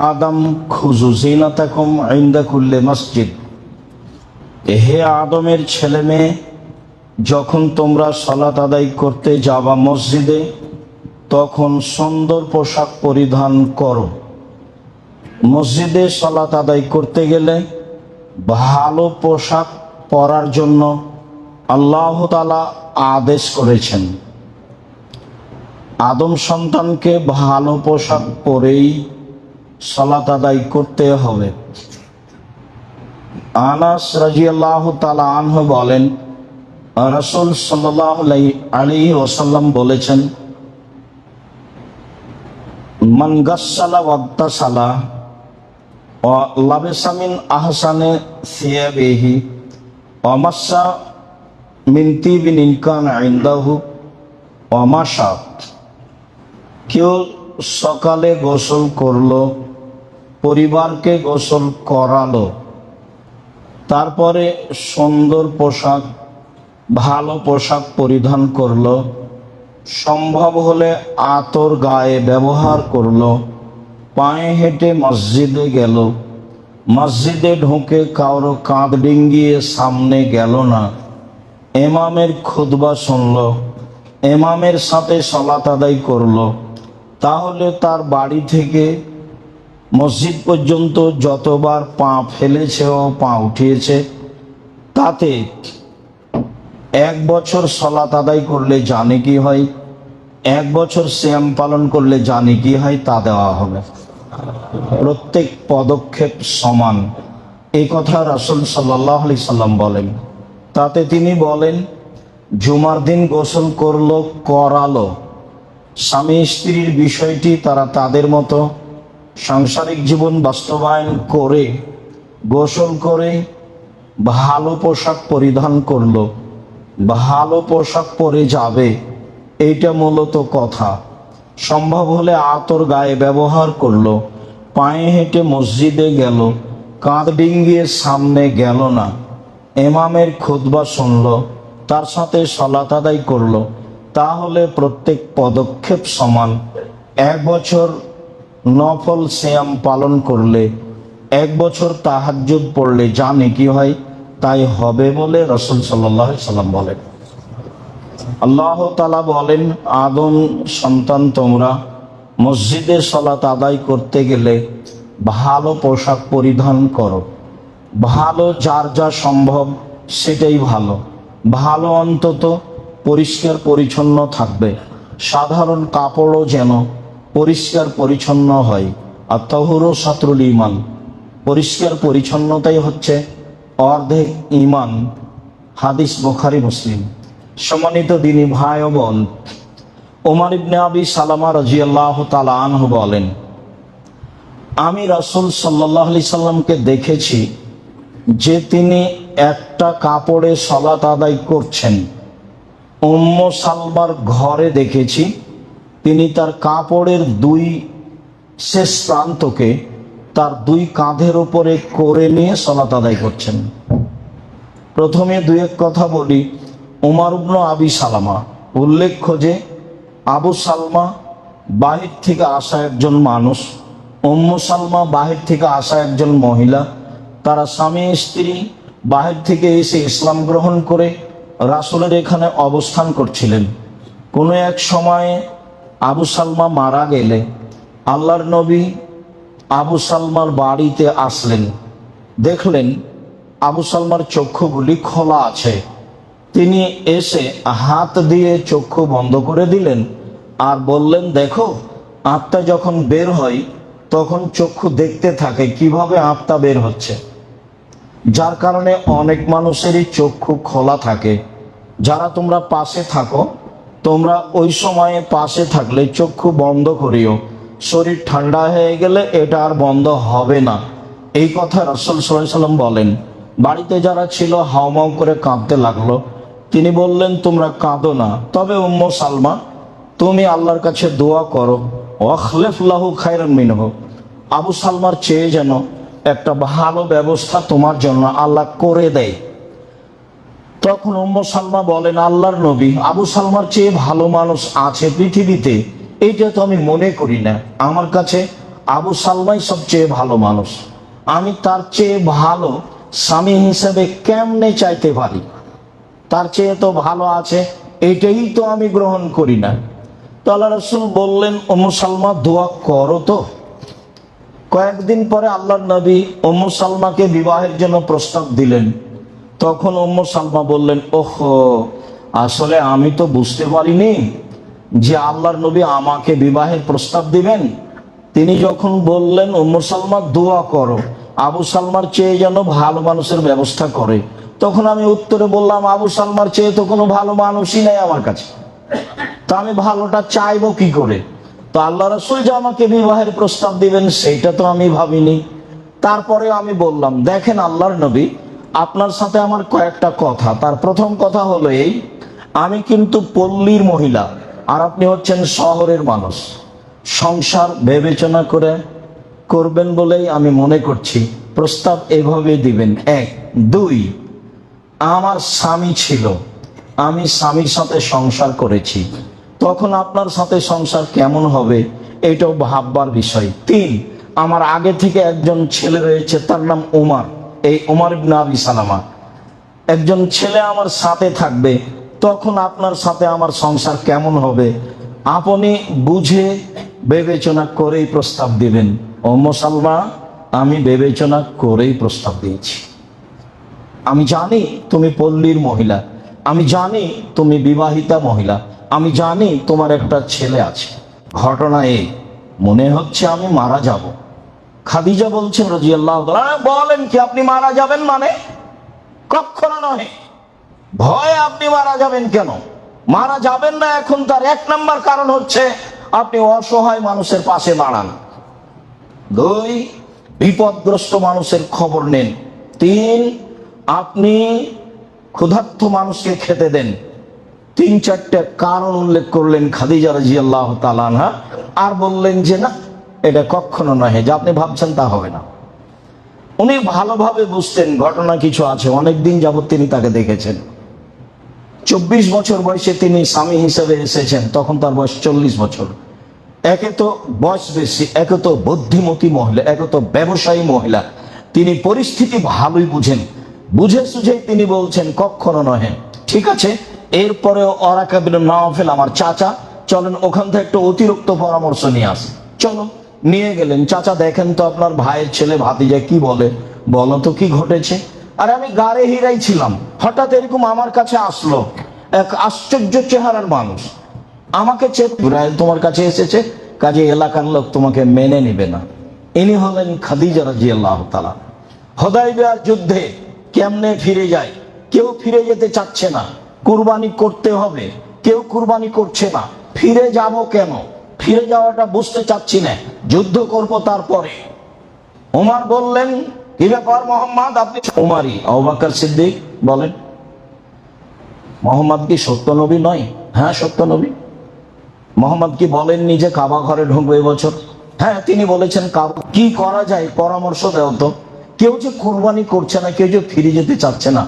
আদম খুজু জিনাতাকুম ইনদা কুল্লে মসজিদ। হে আদমের ছেলে মেয়ে যখন তোমরা সলাত আদায় করতে যাবা মসজিদে, তখন সুন্দর পোশাক পরিধান করো। মসজিদে সলাত আদায় করতে গেলে ভালো পোশাক পরার জন্য আল্লাহ তালা আদেশ করেছেন। আদম সন্তানকে ভালো পোশাক পরেই সলাত আদায় করতে হবে। আনাস রাজিয়াল্লাহ তালা আনহ বলেন, রসুল সাল্লাহ আলী ওসাল্লাম বলেছেন, মান গাসালা ওয়াদ্দাসালা ও লাবেসামিন আহসানে সিয়াবেহি অমাসা বিন ইনকান আইন্দাহু কেউ সকালে গোসল করল পরিবারকে গোসল করালো। তারপরে সুন্দর পোশাক, ভালো পোশাক পরিধান করল। সম্ভব হলে আতর গায়ে ব্যবহার করল। পায়ে হেঁটে মসজিদে গেল। মসজিদে ঢুকে কারও কাঁধ ডিঙ্গিয়ে সামনে গেল না। এমামের খুদবা শুনল। এমামের সাথে সলাত আদায় করল। তাহলে তার বাড়ি থেকে মসজিদ পর্যন্ত যতবার পা ফেলেছে ও পা উঠিয়েছে, তাতে এক বছর সলাত আদায় করলে জানে কি হয়, এক বছর শ্যাম পালন করলে জানে কি হয়, তা দেওয়া হবে। প্রত্যেক পদক্ষেপ সমান। এই কথা রাসুল সাল্লাহ আলি সাল্লাম বলেন। তাতে তিনি বলেন, জুমার দিন গোসল করল, করালো। স্বামী স্ত্রীর বিষয়টি তারা তাদের মতো সাংসারিক জীবন বাস্তবায়ন করে, গোসল করে, ভালো পোশাক পরিধান করল। ভালো পোশাক পরে যাবে, এইটা মূলত কথা। সম্ভব হলে আতর গায়ে ব্যবহার করল। পায়ে হেঁটে মসজিদে গেল, কাঁধ ডিঙ্গিয়ে সামনে গেল না। এমামের খুতবা শুনল, তার সাথে সলাত আদায় করল। তাহলে প্রত্যেক পদক্ষেপ সমান। এক বছর নফল শ্যাম পালন করলে এক বছর তাহাজ্জুদ পড়লে জানে কি হয়? তাই হবে বলে রসুল সাল্লাহ সাল্লাম বলেন। আল্লাহ তালা বলেন, আদম সন্তান তোমরা মসজিদে সলাত আদায় করতে গেলে ভালো পোশাক পরিধান করো। ভালো যার যা সম্ভব সেটাই ভালো। ভালো অন্তত পরিষ্কার পরিচ্ছন্ন থাকবে। সাধারণ কাপড়ও যেন পরিষ্কার পরিচ্ছন্ন হয়। আর তহরও সাতরুল ইমান পরিষ্কার পরিচ্ছন্নতাই হচ্ছে অর্ধেক ইমান হাদিস বোখারি, মুসলিম। সম্মানিত দিনী ভাই ও বোন, ওমর ইবনে আবি সালামা রাজিয়াল্লাহ তালা আনহু বলেন, আমি রাসুল সাল্লাহ আলি সাল্লামকে দেখেছি যে তিনি একটা কাপড়ে সলাত আদায় করছেন। উম্ম সালমার ঘরে দেখেছি তিনি তার কাপড়ের দুই শেষ প্রান্তকে তার দুই কাঁধের উপরে করে নিয়ে সলাত আদায় করছেন। প্রথমে দুই এক কথা বলি, উমার আবি সালামা। উল্লেখ্য যে, আবু সালমা বাহির থেকে আসা একজন মানুষ, উম্মু সালমা বাহির থেকে আসা একজন মহিলা। তারা স্বামী, স্ত্রী বাহির থেকে এসে ইসলাম গ্রহণ করে রাসুলের এখানে অবস্থান করছিলেন। কোনো এক সময়ে আবু সালমা মারা গেলে আল্লাহর নবী আবু সালমার বাড়িতে আসলেন। দেখলেন আবু সালমার চক্ষুগুলি খোলা আছে। তিনি এসে হাত দিয়ে চক্ষু বন্ধ করে দিলেন আর বললেন, দেখো, আত্মা যখন বের হয়, তখন চক্ষু দেখতে থাকে কীভাবে আত্মা বের হচ্ছে। যার কারণে অনেক মানুষেরই চক্ষু খোলা থাকে। যারা তোমরা পাশে থাকো তোমরা ওই সময়ে পাশে থাকলে চক্ষু বন্ধ করিও। শরীর ঠান্ডা হয়ে গেলে এটা আর বন্ধ হবে না। এই কথা রসুল সাল্লাম বলেন। বাড়িতে যারা ছিল হাওমাও করে কাঁদতে লাগল। তিনি বললেন, তোমরা কাঁদো না। তবে উম্ম সালমা, তুমি আল্লাহর কাছে দোয়া করো। ওয়াখলেফুল্লাহু খায়রান মিনহ। আবু সালমার চেয়ে যেন একটা ভালো ব্যবস্থা তোমার জন্য আল্লাহ করে দেয়। তখন উম্ম সালমা বলেন, আল্লাহর নবী আবু সালমার চেয়ে ভালো মানুষ আছে পৃথিবীতে। এইটা তো আমি মনে করি না। আমার কাছে আবু সালমাই সবচেয়ে ভালো মানুষ। আমি তার চেয়ে ভালো স্বামী হিসেবে কেমনে চাইতে পারি? তার চেয়ে তো ভালো আছে, এটাই তো আমি গ্রহণ করি না। তো আল্লাহ রসুল বললেন ওমর সালমা, দোয়া করো তো। কয়েকদিন পরে আল্লাহ নবী ওমর সালমাকে বিবাহের জন্য প্রস্তাব দিলেন। তখন ওমর সালমা বললেন, ওহো, আসলে আমি তো বুঝতে পারিনি যে আল্লাহর নবী আমাকে বিবাহের প্রস্তাব দিবেন। তিনি যখন বললেন ওমর সালমা, দোয়া করো, আবু সালমার চেয়ে যেন ভালো মানুষের ব্যবস্থা করে। তখন আমি উত্তরে বললাম, আবু সালমার চেয়ে তো কোনো ভালো মানুষই নেই আমার কাছে। তো আমি ভালোটা চাইব কি করে? তো আল্লাহ রসুল যে আমাকে বিবাহের প্রস্তাব দিবেন, সেইটা তো আমি ভাবিনি। তারপরে আমি বললাম, দেখেন আল্লাহর নবী আপনার সাথে আমার কয়েকটা কথা। তার প্রথম কথা হলো এই, আমি কিন্তু পল্লীর মহিলা, আর আপনি হচ্ছেন শহরের মানুষ। সংসার বিবেচনা করে করবেন বলেই আমি মনে করছি। প্রস্তাব এভাবে দিবেন। এক, দুই, আমার স্বামী ছিল, আমি স্বামীর সাথে সংসার করেছি। তখন আপনার সাথে সংসার কেমন হবে এটাও ভাববার বিষয়। তিন, আমার আগে থেকে একজন ছেলে রয়েছে, তার নাম উমার। এই উমার আবি সালামা, একজন ছেলে আমার সাথে থাকবে, তখন আপনার সাথে আমার সংসার কেমন হবে? আপনি বুঝে বিবেচনা করেই প্রস্তাব দিবেন। ও মুসালমা আমি বিবেচনা করেই প্রস্তাব দিয়েছি। আমি জানি তুমি পল্লীর মহিলা, আমি জানি তুমি বিবাহিতা মহিলা, আমি জানি তোমার একটা ছেলে আছে। ঘটনা এই, মনে হচ্ছে আমি মারা যাব। খাদিজা বলছেন রাজি আল্লাহ বলেন কি, আপনি মারা যাবেন মানে? কখনো নয় ভয় আপনি মারা যাবেন কেন? মারা যাবেন না এখন তার এক নাম্বার কারণ হচ্ছে আপনি অসহায় মানুষের পাশে দাঁড়ান। দুই, বিপদগ্রস্ত মানুষের খবর নেন। তিন, আপনি ক্ষুধার্ত মানুষকে খেতে দেন। তিন, চারটে কারণ উল্লেখ করলেন খাদিজা রাজি আল্লাহ তালানহা আর বললেন যে, না এটা কখনো নহে যা আপনি ভাবছেন তা হবে না। উনি ভালোভাবে বুঝতেন ঘটনা কিছু আছে। অনেক দিন যাবৎ তিনি তাকে দেখেছেন। চব্বিশ বছর বয়সে তিনি স্বামী হিসেবে এসেছেন। তখন তার বয়স চল্লিশ বছর। একে তো বয়স বেশি, একে তো বুদ্ধিমতী মহিলা, একে তো ব্যবসায়ী মহিলা। তিনি পরিস্থিতি ভালোই বুঝেন। বুঝে সুঝেই তিনি বলছেন, কখনো নহে। ঠিক আছে এরপরে অরাকাবিল নওয়াফেল আমার চাচা। চলেন, ওখান থেকে একটু অতিরিক্ত পরামর্শ নিয়ে আসে। চলো নিয়ে গেলেন। চাচা, দেখেন তো আপনার ভাইয়ের ছেলে ভাতিজা কি বলে। বলো তো কি ঘটেছে? আর আমি গাড়ে হিরাই ছিলাম। হঠাৎ এরকম আমার কাছে আসলো। এক আশ্চর্য চেহারার মানুষ। আমাকে ইব্রাহিম তোমার কাছে এসেছে, কাজে এলাকার লোক তোমাকে মেনে নিবে না। ইনি হলেন খাদিজা রাজি আল্লাহ তালা হদাইবিয়ার যুদ্ধে কেমনে ফিরে যায়? কেউ ফিরে যেতে চাচ্ছে না। কুরবানি করতে হবে। কেউ কুরবানি করছে না। ফিরে যাব কেন? ফিরে যাওয়াটা বুঝতে চাচ্ছি না। যুদ্ধ করব তারপরে। ওমার বললেন, কি ব্যাপার মোহাম্মদ? আপনি ওমারি অবাকার সিদ্দিক বলেন, মোহাম্মদ কি সত্য নবী নয়? হ্যাঁ সত্য নবী। মোহাম্মদ কি বলেননি যে কাবা ঘরে ঢুকবে এবছর হ্যাঁ তিনি বলেছেন কি করা যায়? পরামর্শ দেও তো। কেউ যে কোরবানি করছে না, কেউ যে ফিরে যেতে চাচ্ছে না।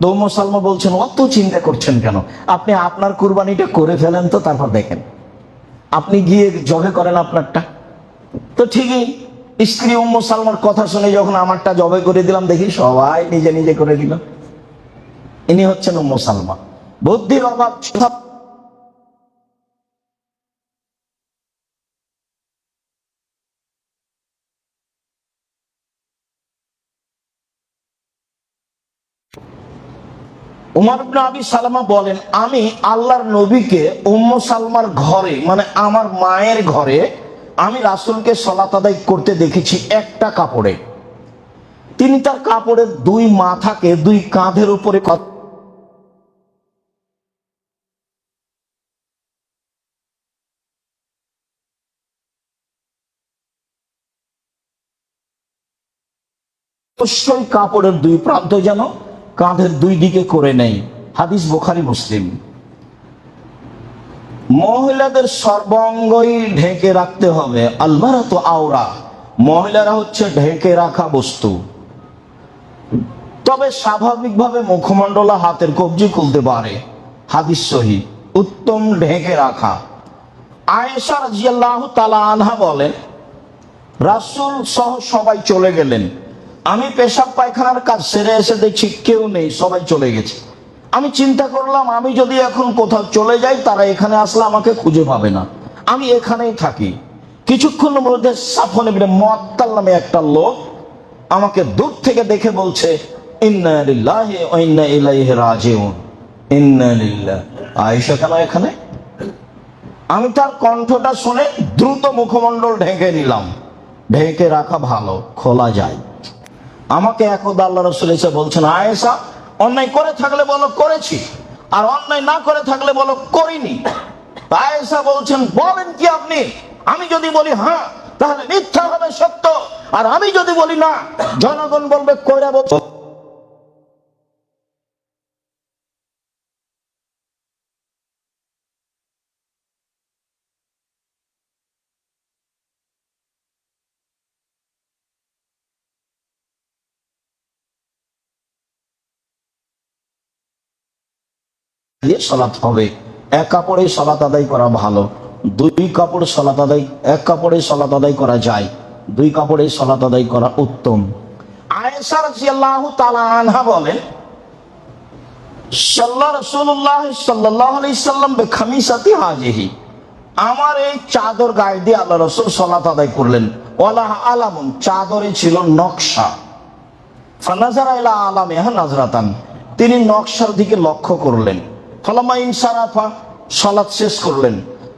তো সালমা বলছেন, অত চিন্তা করছেন কেন? আপনি আপনার কুরবানিটা করে ফেলেন তো, তারপর দেখেন। আপনি গিয়ে জবে করেন আপনারটা। তো ঠিকই, স্ত্রী উম্ম সালমার কথা শুনে যখন আমারটা জবে করে দিলাম, দেখি সবাই নিজে নিজে করে দিল। ইনি হচ্ছেন উম্ম সালমা বুদ্ধির অভাব উমার ইবনে আবি সালামা বলেন, আমি আল্লাহর নবীকে উম্ম সালমার ঘরে মানে আমার মায়ের ঘরে আমি রাসূলকে সলাত আদায় করতে দেখেছি একটা কাপড়ে। তিনি তার কাপড়ের দুই মাথাকে দুই কাঁধের উপরে অবশ্যই কাপড়ের দুই প্রান্ত যেন কাঁধের দুই দিকে করে নেই হাদিস বোখারি, মুসলিম। মহিলাদের সর্বাঙ্গই ঢেকে রাখতে হবে। আলমারা তো আওরা। মহিলারা হচ্ছে ঢেকে রাখা বস্তু। তবে স্বাভাবিকভাবে মুখমণ্ডলা হাতের কবজি খুলতে পারে। হাদিস সহি। উত্তম ঢেকে রাখা। আয়েশা রাজিয়াল্লাহু তালা আনহা বলেন, রাসূল সহ সবাই চলে গেলেন। আমি পেশাব পায়খানার কাজ সেরে এসে দেখছি কেউ নেই, সবাই চলে গেছে। আমি চিন্তা করলাম, আমি যদি এখন কোথাও চলে যাই, তারা এখানে আসলে আমাকে খুঁজে পাবে না। আমি এখানেই থাকি। কিছুক্ষণের মধ্যে সাফন ইবনে মুআত্তাল নামে একটা লোক আমাকে দূর থেকে দেখে বলছে রাজিউন। আয়েশা কেন এখানে? আমি তার কণ্ঠটা শুনে দ্রুত মুখমণ্ডল ঢেকে নিলাম। ঢেকে রাখা ভালো, খোলা যায়। আমাকে একদা আল্লাহ রসুল এসে বলছেন, আয়েশা অন্যায় করে থাকলে বলো করেছি, আর অন্যায় না করে থাকলে বলো করিনি। আয়েশা বলছেন, বলেন কি আপনি? আমি যদি বলি হ্যাঁ তাহলে মিথ্যা হবে সত্য, আর আমি যদি বলি না, জনগণ বলবে কইরা বলছো দিয়ে সলাৎ হবে। এক কাপড়ে সলাৎ আদায় করা ভালো, দুই কাপড় সলাৎ আদায়, এক কাপড়ে সলাৎ আদায় করা যায়, দুই কাপড়ে সলাৎ আদায় করা উত্তম। আয়েশা রাদিয়াল্লাহু তাআলা আনহা বলেন সাল্লাল্লাহু আলাইহি সাল্লাম হাজিহি, আমার এই চাদর গায়ে দিয়ে আল্লাহ আদায় করলেন। আলামুন, চাদরে ছিল নকশা। ফানাজারা ইলা আলামিহা নাজরাতান, তিনি নকশার দিকে লক্ষ্য করলেন। ফলামা ইনসারাফা সলাৎ শেষ করলেন।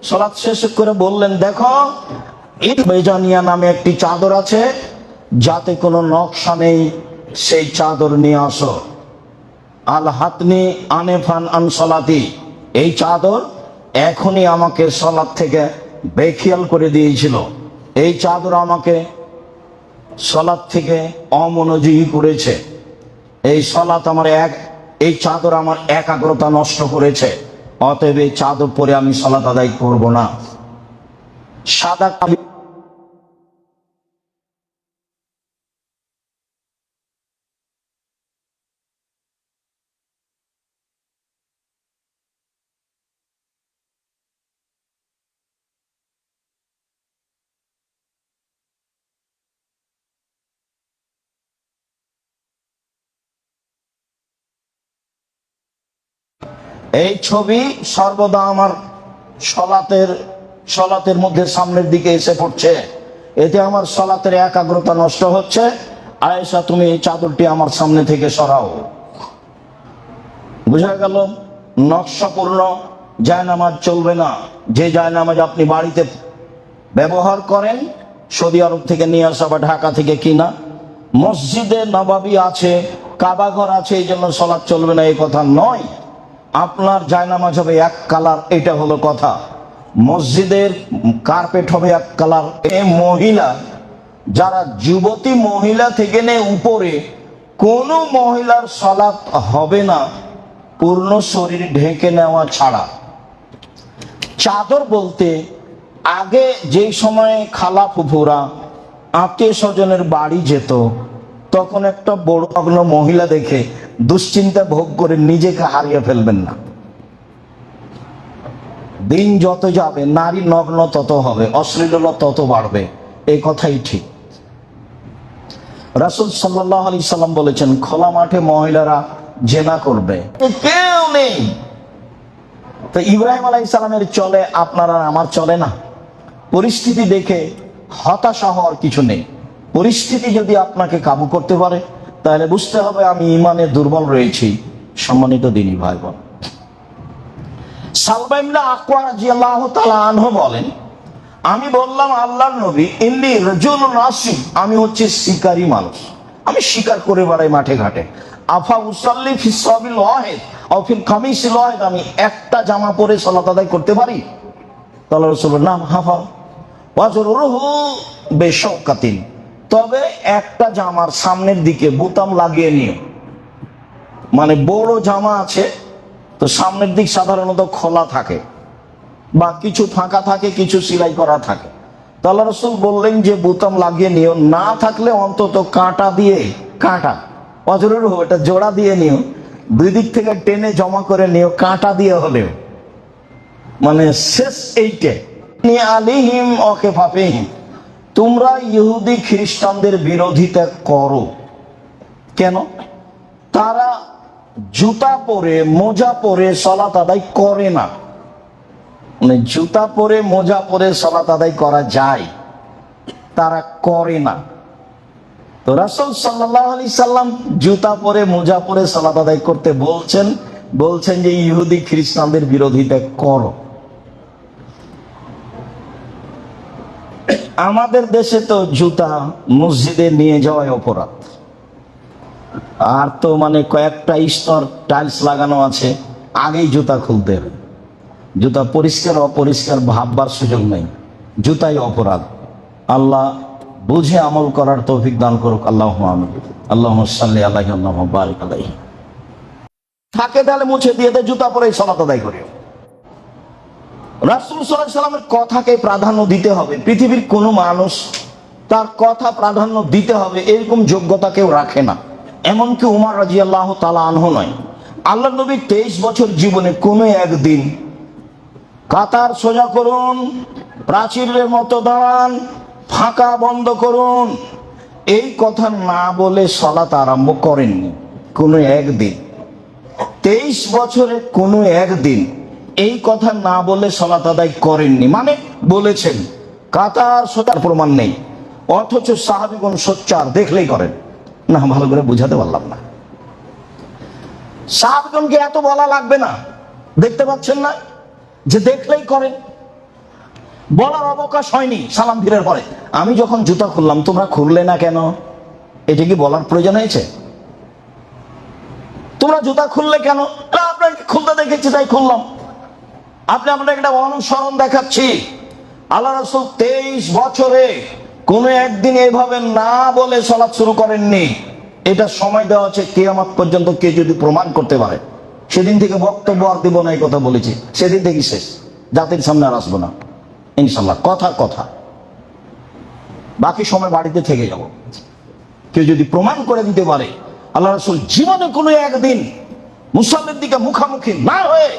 সলাৎ শেষ করে বললেন, দেখো, ঈদ বেজানিয়া নামে একটি চাদর আছে, যাতে কোনো নকশা নেই, সেই চাদর নিয়ে আসো। আল হাতনি আনেফান আন সলাতি, এই চাদর এখনই আমাকে সলাদ থেকে বেখিয়াল করে দিয়েছিল। এই চাদর আমাকে সলাদ থেকে অমনোযোগী করেছে। এই সলাৎ আমার এক এই চাদর আমার একাগ্রতা নষ্ট করেছে। অতএব এই চাদর পরে আমি সালাত আদায় করব না। সাদা এই ছবি সর্বদা আমার সলাতের সলাতের মধ্যে সামনের দিকে এসে পড়ছে। এতে আমার সলাতের একাগ্রতা নষ্ট হচ্ছে। আয়েশা, তুমি এই চাদরটি আমার সামনে থেকে সরাও। বোঝা গেল, নকশাপূর্ণ, জায়নামাজ চলবে না। যে জায়নামাজ আপনি বাড়িতে ব্যবহার করেন, সৌদি আরব থেকে নিয়ে আসা বা ঢাকা থেকে কিনা, মসজিদে নবাবী আছে, কাবাঘর আছে, এই জন্য সলাৎ চলবে না এই কথা নয়। আপনার জায়নামাজ হবে এক কালার, এটা হলো কথা। মসজিদের কার্পেট হবে এক কালার। এ মহিলা, যারা যুবতী মহিলা থেকে নে উপরে, কোনো মহিলার সলাৎ হবে না, পূর্ণ শরীর ঢেকে নেওয়া ছাড়া। চাদর বলতে, আগে যেই সময়ে খালা ফুফুরা আত্মীয় স্বজনের বাড়ি যেত, তখন একটা বড় মহিলা দেখে দুশ্চিন্তা ভোগ করে নিজেকে হারিয়ে ফেলবেন না। দিন যত যাবে, নারী নগ্ন তত হবে, অশ্লীলতা তত বাড়বে এই কথাই ঠিক। রাসুল সাল্লাহ আলি সাল্লাম বলেছেন, খোলা মাঠে মহিলারা জেনা করবে। কেউ নেই। তো ইব্রাহিম আলাই সালামের চলে আপনারা আমার চলে না। পরিস্থিতি দেখে হতাশা হওয়ার কিছু নেই। পরিস্থিতি যদি আপনাকে কাবু করতে পারে তাহলে বুঝতে হবে আমি ইমানে দুর্বল রয়েছি। সম্মানিত দিনী ভাই বোন সালবাইমলা আকওয়া রাদিয়াল্লাহু তাআলা আনহু বলেন, আমি বললাম, আল্লাহর নবী ইন্দি রজুল নাসি আমি হচ্ছে শিকারী মানুষ। আমি শিকার করে বেড়াই মাঠে ঘাটে। আফা উসাল্লি ফি সাবিল ওয়াহিদ, আও ফিল কামিসিল ওয়াহিদ, আমি একটা জামা পরে সালাত আদায় করতে পারি? তাআলা রাসূলের নাম হাফা ওয়াজরুহু বেশকাতিন তবে একটা জামার সামনের দিকে বোতাম লাগিয়ে নিও। মানে বড় জামা আছে, তো সামনের দিক সাধারণত খোলা থাকে বা কিছু ফাঁকা থাকে, কিছু সেলাই করা থাকে। তাল্লা রসুল বললেন যে বোতাম লাগিয়ে নিও, না থাকলে অন্তত কাঁটা দিয়ে, কাঁটা অজরের এটা জোড়া দিয়ে নিও, দুই দিক থেকে টেনে জমা করে নিও, কাঁটা দিয়ে হলেও। মানে শেষ এইটে। আলিহিম অকে ফাফেহিম তোমরা ইহুদি খ্রিস্টানদের বিরোধিতা করো। কেন? তারা জুতা পরে, মোজা পরে সলাত আদায় করে না। মানে জুতা পরে, মোজা পরে সলাত আদায় করা যায়। তারা করে না। তো রাসুল সাল্লাহ আলি সাল্লাম জুতা পরে, মোজা পরে সালাত আদায় করতে বলছেন বলছেন যে ইহুদি খ্রিস্টানদের বিরোধিতা করো। আমাদের দেশে তো জুতা মসজিদে নিয়ে যাওয়াই অপরাধ। আর তো মানে কয়েকটা স্তর টাইলস লাগানো আছে, আগেই জুতা খুলতে হবে। জুতা পরিষ্কার অপরিষ্কার ভাববার সুযোগ নেই। জুতাই অপরাধ। আল্লাহ বুঝে আমল করার তৌফিক দান করুক। আল্লাহ আল্লাহ আল্লাহ থাকে তাহলে মুছে দিয়ে দে, জুতা পরে সলাত আদায় করিও। রাসুল সাল্লামের কথাকে প্রাধান্য দিতে হবে। পৃথিবীর কোনো মানুষ তার কথা প্রাধান্য দিতে হবে, এরকম যোগ্যতা কেউ রাখে না। এমনকি উমার রাজি আল্লাহ তালা আনহ নয়? আল্লাহ নবী তেইশ বছর জীবনে কোনো একদিন কাতার সোজা করুন, প্রাচীরের মতো দাঁড়ান, ফাঁকা বন্ধ করুন। এই কথা না বলে সলাত আরম্ভ করেননি কোনো একদিন। তেইশ বছরে কোনো একদিন এই কথা না বলে সলাত আদায় করেননি। মানে বলেছেন, কাতার সোজার প্রমাণ নেই, অথচ সাহাবিগণ সোচ্চার, দেখলেই করেন। না, ভালো করে বুঝাতে পারলাম না। সাহাবিগণকে এত বলা লাগবে না, দেখতে পাচ্ছেন না? যে দেখলেই করেন। বলার অবকাশ হয়নি সালাম ফিরের পরে। আমি যখন জুতা খুললাম, তোমরা খুললে না কেন? এটা কি বলার প্রয়োজন হয়েছে? তোমরা জুতা খুললে কেন? আপনাকে খুলতে দেখেছি, তাই খুললাম। আপনি আমরা একটা অনুসরণ দেখাচ্ছি। আল্লাহ রসুল তেইশ বছরে কোনো একদিন এভাবে না বলে চলা শুরু করেননি। এটা সময় দেওয়া আছে, কেয়ামত পর্যন্ত কে যদি প্রমাণ করতে পারে। সেদিন থেকে বক্তব্য আর দিব না, এই কথা বলেছি। সেদিন থেকে শেষ। জাতির সামনে আর আসব না। ইনশাল্লাহ কথা কথা। বাকি সময় বাড়িতে থেকে যাব। কেউ যদি প্রমাণ করে দিতে পারে, আল্লাহ রসুল জীবনে কোনো একদিন মুসল্লির দিকে মুখামুখি না হয়ে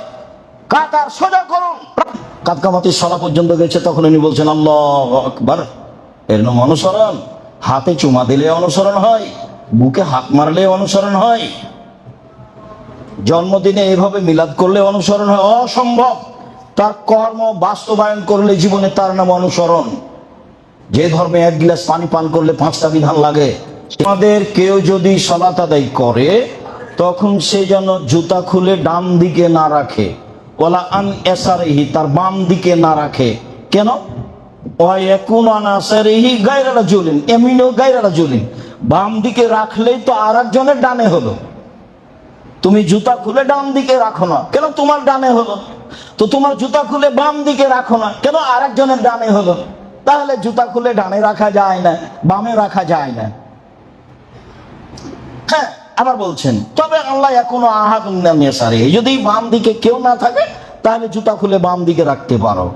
কাতার সোজা করুন। কাতকামাতির সলা পর্যন্ত গেছে তখন উনি বলছেন, আল্লাহ আকবার। এর নাম অনুসরণ। হাতে চুমা দিলে অনুসরণ হয়, বুকে হাত মারলে অনুসরণ হয়। জন্মদিনে এভাবে মিলাদ করলে অনুসরণ হয়, অসম্ভব। তার কর্ম বাস্তবায়ন করলে জীবনে তার নাম অনুসরণ। যে ধর্মে এক গিলাস পানি পান করলে পাঁচটা বিধান লাগে। আমাদের কেউ যদি সলাত আদায় করে, তখন সে যেন জুতা খুলে ডান দিকে না রাখে। ওলা আন এসারেহি, তার বাম দিকে না রাখে। কেন? গায়রালা জুলিন, এমিনও গায়রালা জুলিন। বাম দিকে রাখলেই তো আর একজনের ডানে হলো। তুমি জুতা খুলে ডান দিকে রাখো না। কেন তোমার ডানে হলো? তো তোমার জুতা খুলে বাম দিকে রাখো না। কেন আরেকজনের ডানে হলো? তাহলে জুতা খুলে ডানে রাখা যায় না, বামে রাখা যায় না। হ্যাঁ আবার বলছেন, তবে আল্লাহ এখনও আহাদ সারে। যদি বাম দিকে কেউ না থাকে, তাহলে জুতা খুলে বাম দিকে রাখতে পারো।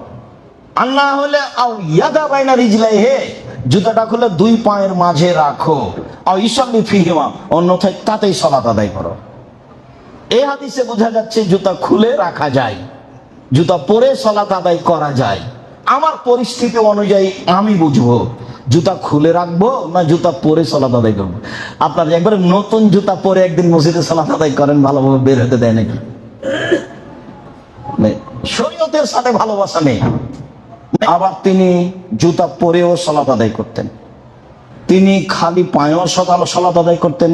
আর না হলে, আও ইয়াদা বাইনা রিজলাই হে, জুতাটা খুলে দুই পায়ের মাঝে রাখো। আও ইসল্লি ফিহিমা, অন্যথায় তাতেই সলাত আদায় করো। এই হাদিসে বোঝা যাচ্ছে জুতা খুলে রাখা যায়, জুতা পরে সলাত আদায় করা যায়। আমার পরিস্থিতি অনুযায়ী আমি বুঝব জুতা খুলে রাখব না জুতা পরে সলাত আদায় করব? আপনার একবার নতুন জুতা পরে একদিন মসজিদে সলাত আদায় করেন, ভালোভাবে বের হতে দেয় নাকি। শরীয়তের সাথে ভালোবাসা নেই। আবার তিনি জুতা পরেও সলাত আদায় করতেন। তিনি খালি পায়েও সকাল সলাত আদায় করতেন,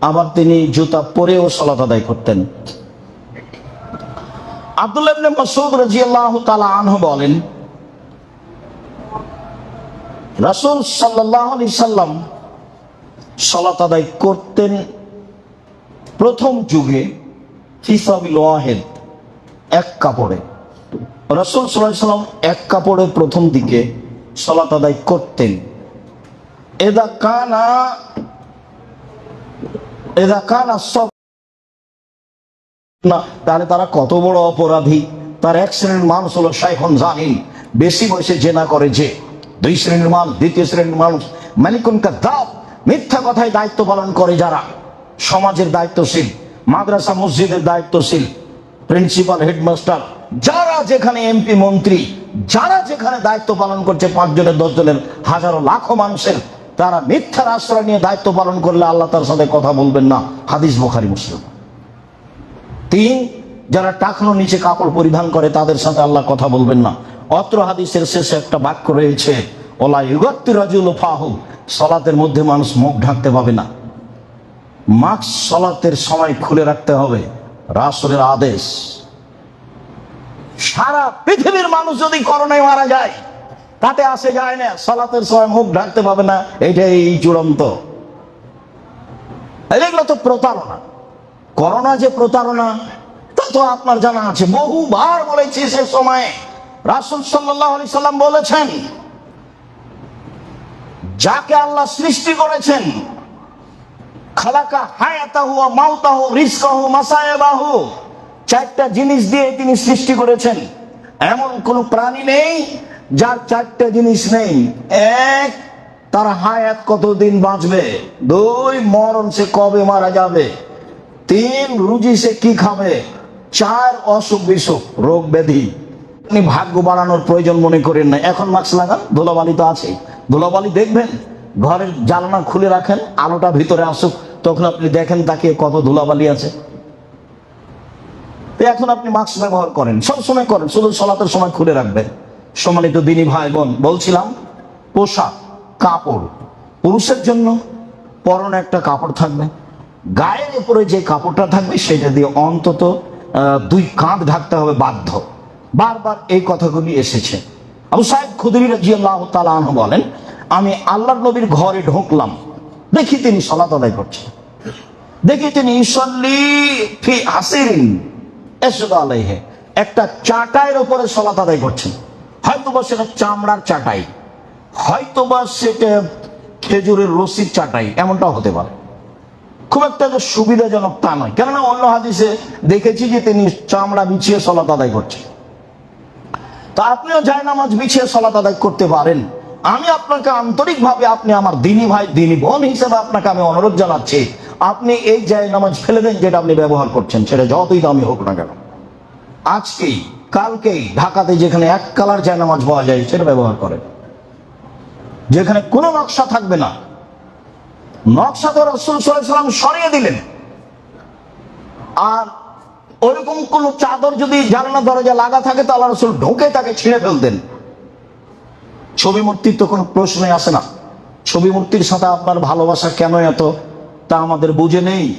আবার তিনি জুতা পরেও সলাত আদায় করতেন। আব্দুল্লাহ ইবনে মাসউদ রাদিয়াল্লাহু তাআলা আনহু বলেন রাসূল সাল্লাল্লাহু আলাইহি সাল্লাম সালাত আদায় করতেন প্রথম যুগে ফিসাবিল ওয়াহিদ, এক কাপড়ে। রাসূল সাল্লাম এক কাপড়ে প্রথম দিকে সালাত আদায় করতেন। এদা কানা এদা কানা সব না, তাহলে তারা কত বড় অপরাধী? তার এক শ্রেণির মানুষ হলো শাইখন জাহিন বেশি বয়সে জেনা করে যে দুই শ্রেণির মানুষ, দ্বিতীয় শ্রেণির মানুষ মালিকুনকা দাব মিথ্যা কথায় দায়িত্ব পালন করে যারা। সমাজের দায়িত্বশীল, মাদ্রাসা মসজিদের দায়িত্বশীল, প্রিন্সিপাল, হেডমাস্টার, যারা যেখানে এমপি, মন্ত্রী, যারা যেখানে দায়িত্ব পালন করছে পাঁচজনের, দশজনের, হাজারো, লাখো মানুষের, তারা মিথ্যার আশ্রয় নিয়ে দায়িত্ব পালন করলে আল্লাহ তার সাথে কথা বলবেন না। হাদিস বোখারি, মুসলিম। তিন, যারা টাকনো নিচে কাপড় পরিধান করে, তাদের সাথে আল্লাহ কথা বলবেন না। অত্র হাদিসের শেষে একটা বাক্য রয়েছে, ওলা ইগত্তি রাজুল ফাহু সলাতের মধ্যে মানুষ মুখ ঢাকতে পাবে না। মাস্ক সলাতের সময় খুলে রাখতে হবে, রাসুলের আদেশ। সারা পৃথিবীর মানুষ যদি করোনায় মারা যায়, তাতে আসে যায় না, সলাতের সময় মুখ ঢাকতে পাবে না, এইটাই চূড়ান্ত। এগুলো তো প্রতারণা। করোনা যে প্রতারণা, তা তো আপনার জানা আছে, বহুবার বলেছি সে সময়। রাসুল সাল্লাহ আলি সাল্লাম বলেছেন, যাকে আল্লাহ সৃষ্টি করেছেন, খালাকা হায়াতাহু মাউতাহু, রিজকাহু, মাসায়াবাহু, চারটা জিনিস দিয়ে তিনি সৃষ্টি করেছেন। এমন কোন প্রাণী নেই যার চারটা জিনিস নেই। এক, তার হায়াত কতদিন বাঁচবে? দুই, মরণ সে কবে মারা যাবে? তিন, রুজি সে কি খাবে? চার অসুখ বিসুখ রোগ ব্যাধি আপনি ভাগ্য বাড়ানোর প্রয়োজন মনে করেন না। এখন মাস্ক লাগান, ধুলাবালি তো আছে ধুলাবালি দেখবেন, ঘরের জানলা খুলে রাখেন, আলোটা ভিতরে আসুক, তখন আপনি দেখেন তাকে কত ধুলাবালি আছে। এখন আপনি মাস্ক ব্যবহার করেন, সব সময় করেন, শুধু সলাতের সময় খুলে রাখবেন। সম্মানিত দিনী ভাই বোন বলছিলাম, পোশাক, কাপড়, পুরুষের জন্য পরনে একটা কাপড় থাকবে। গায়ের উপরে যে কাপড়টা থাকবে, সেটা দিয়ে অন্তত দুই কাঁধ ঢাকতে হবে বাধ্য। বারবার এই কথাগুলি এসেছে। আবু সাহেব খুদরি রাজিয়াল্লাহ তাআলা আনহু বলেন, আমি আল্লাহর নবীর ঘরে ঢুকলাম। দেখি তিনি সলাত আদায় করছেন। দেখি তিনি ইসল্লি ফি হাসিরিন এসদ আলাইহে, একটা চাটাইয়ের উপরে সলাত আদায় করছেন। হয়তো বা সেটা চামড়ার চাটাই হয়তো বা সেটা খেজুরের রসির চাটাই, এমনটাও হতে পারে। খুব একটা সুবিধাজনক তা নয়। কেননা অন্য হাদিসে দেখেছি যে তিনি চামড়া বিছিয়ে সলাত আদায় করছেন। তা আপনিও যায় নামাজ বিছিয়ে সলাত আদায় করতে পারেন। আমি আপনাকে আন্তরিকভাবে আপনি আমার দিনী ভাই, দিনী বোন হিসেবে আপনাকে আমি অনুরোধ জানাচ্ছি, আপনি এই জায় নামাজ ফেলে দেন যেটা আপনি ব্যবহার করছেন, সেটা যতই দামি হোক না কেন। আজকেই, কালকেই ঢাকাতে যেখানে এক কালার জায় নামাজ পাওয়া যায়, সেটা ব্যবহার করেন। যেখানে কোনো নকশা থাকবে না। নকশা তো রসুল সরিয়ে দিলেন। আর ওরকম কোন চাদর যদি জানলা দরজা লাগা থাকে, তো আল্লাহ রসুল ঢোকে তাকে ছিঁড়ে ফেলতেন। ছবি মূর্তির তো কোনো প্রশ্নই আসে না। ছবি মূর্তির সাথে আপনার ভালোবাসা কেন এত? তা আমাদের বুঝে নেই।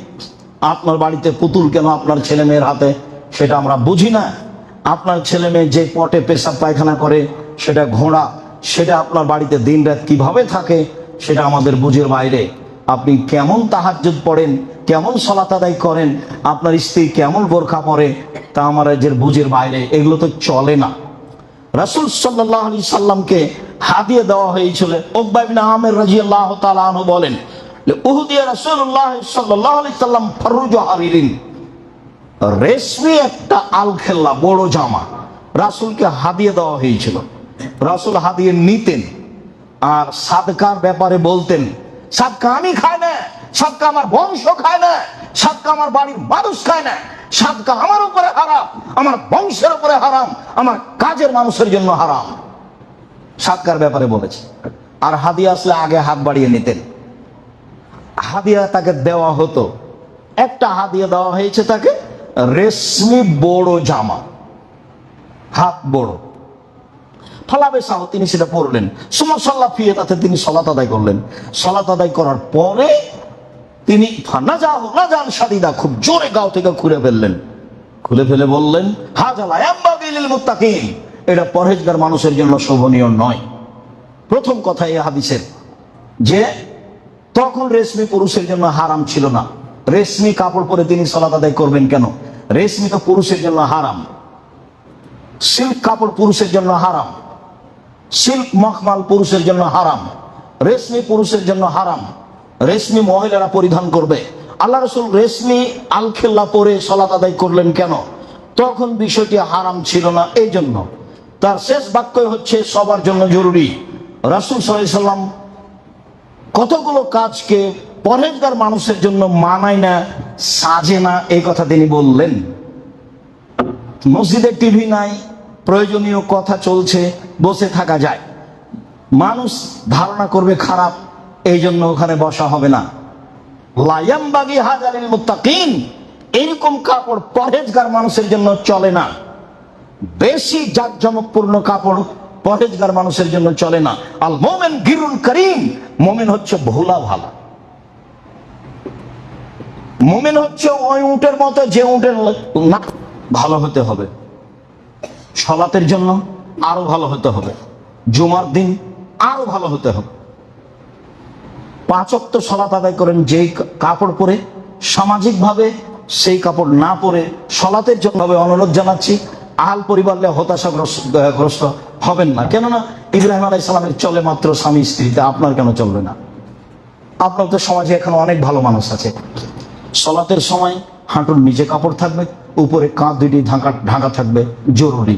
আপনার বাড়িতে পুতুল কেন আপনার ছেলে মেয়ের হাতে? সেটা আমরা বুঝি না। আপনার ছেলে মেয়ে যে পটে পেশাব পায়খানা করে, সেটা ঘোড়া। সেটা আপনার বাড়িতে দিন রাত কীভাবে থাকে, সেটা আমাদের বুঝের বাইরে। আপনি কেমন তাহাজ্জুদ পড়েন, কেমন সলাত আদায় করেন, আপনার স্ত্রী কেমন বোরখা পরে, তা আমার যে বুঝের বাইরে, এগুলো তো চলে না। রাসূল সাল্লাল্লাহু আলাইহি সাল্লামকে হাদিয়ে দেওয়া হয়েছিল। উকবা ইবনে আমির রাদিয়াল্লাহু তাআলা আনহু বলেন উহুদিয়া রাসূলুল্লাহ সাল্লাল্লাহু আলাইহি সাল্লাম ফরুজ হারিরিন, রেশমি একটা আলখেল্লা, বড় জামা। রাসূলকে হাদিয়ে দেওয়া হয়েছিল। রাসূল হাদিয়ে নিতেন, আর সাদকার ব্যাপারে বলতেন সাদকা আমি খাই না সাদকা আমার বংশ খায় না সাদকা আমার বাড়ির মানুষ খায় না সাদকা আমার উপরে হারাম, আমার বংশের উপরে হারাম, আমার কাজের মানুষের জন্য হারাম। সাদকার ব্যাপারে বলেছে। আর হাদিয়া আসলে আগে হাত বাড়িয়ে নিতেন। হাদিয়া তাকে দেওয়া হতো। একটা হাদিয়া দেওয়া হয়েছে তাকে রেশমি বড় জামা। হাত বড়। ফালাবে সাহ, তিনি সেটা পড়লেন। সুমসল্লা ফিয়ে তাতে তিনি সলাত আদায় করলেন। সলাত আদায় করার পরে তিনি না যা না যান সাদিদা খুব জোরে গাও থেকে খুলে ফেললেন। খুলে ফেলে বললেন, হাজালা মুত্তাকিন এটা পরহেজগার মানুষের জন্য শোভনীয় নয়। প্রথম কথা এই হাদিসের যে, তখন রেশমি পুরুষের জন্য হারাম ছিল না। রেশমি কাপড় পরে তিনি সলাত আদায় করবেন কেন? রেশমি তো পুরুষের জন্য হারাম। সিল্ক কাপড় পুরুষের জন্য হারাম। সিল্ক মখমাল পুরুষের জন্য হারাম, রেশমি পুরুষের জন্য হারাম, রেশমি মহিলারা পরিধান করবে। আল্লাহ রসুল রেশমি আলখেল্লা পরে সলাত আদায় করলেন কেন? তখন বিষয়টি হারাম ছিল না এই জন্য তার শেষ বাক্য হচ্ছে, সবার জন্য জরুরি। রাসুল সাল্লাম কতগুলো কাজকে পরেজগার মানুষের জন্য মানায় না, সাজে না, এই কথা তিনি বললেন। মসজিদে টিভি নাই প্রয়োজনীয় কথা চলছে, বসে থাকা যায়। মানুষ ধারণা করবে খারাপ এই জন্য ওখানে বসা হবে না। লায়ামবাগি হাজারিল মুত্তাকিন, এরকম কাপড় পরহেজগার মানুষের জন্য চলে না। বেশি জাঁকজমকপূর্ণ কাপড় পরহেজগার মানুষের জন্য চলে না। আল মোমেন গিরুল করিম, মোমেন হচ্ছে ভোলা ভালা। মোমেন হচ্ছে ওই উটের মতো যে উটের না ভালো হতে হবে। সলাতের জন্য আরও ভালো হতে হবে। জুমার দিন আরও ভালো হতে হবে। পাঁচক্ত সলাত আদায় করেন, যেই কাপড় পরে, সামাজিকভাবে সেই কাপড় না পরে সলাতের জন্য অনুরোধ জানাচ্ছি। আহাল পরিবারলে হতাশাগ্রস্ত হবেন না। কেননা ইব্রাহিম আলাই সালামের চলে মাত্র স্বামী, স্ত্রীতে আপনার কেন চলবে না? আপনার তো সমাজে এখন অনেক ভালো মানুষ আছে। সলাতের সময় হাঁটুর নিচে কাপড় থাকবে উপরে কাঁধ দুটি ঢাকা ঢাকা থাকবে জরুরি।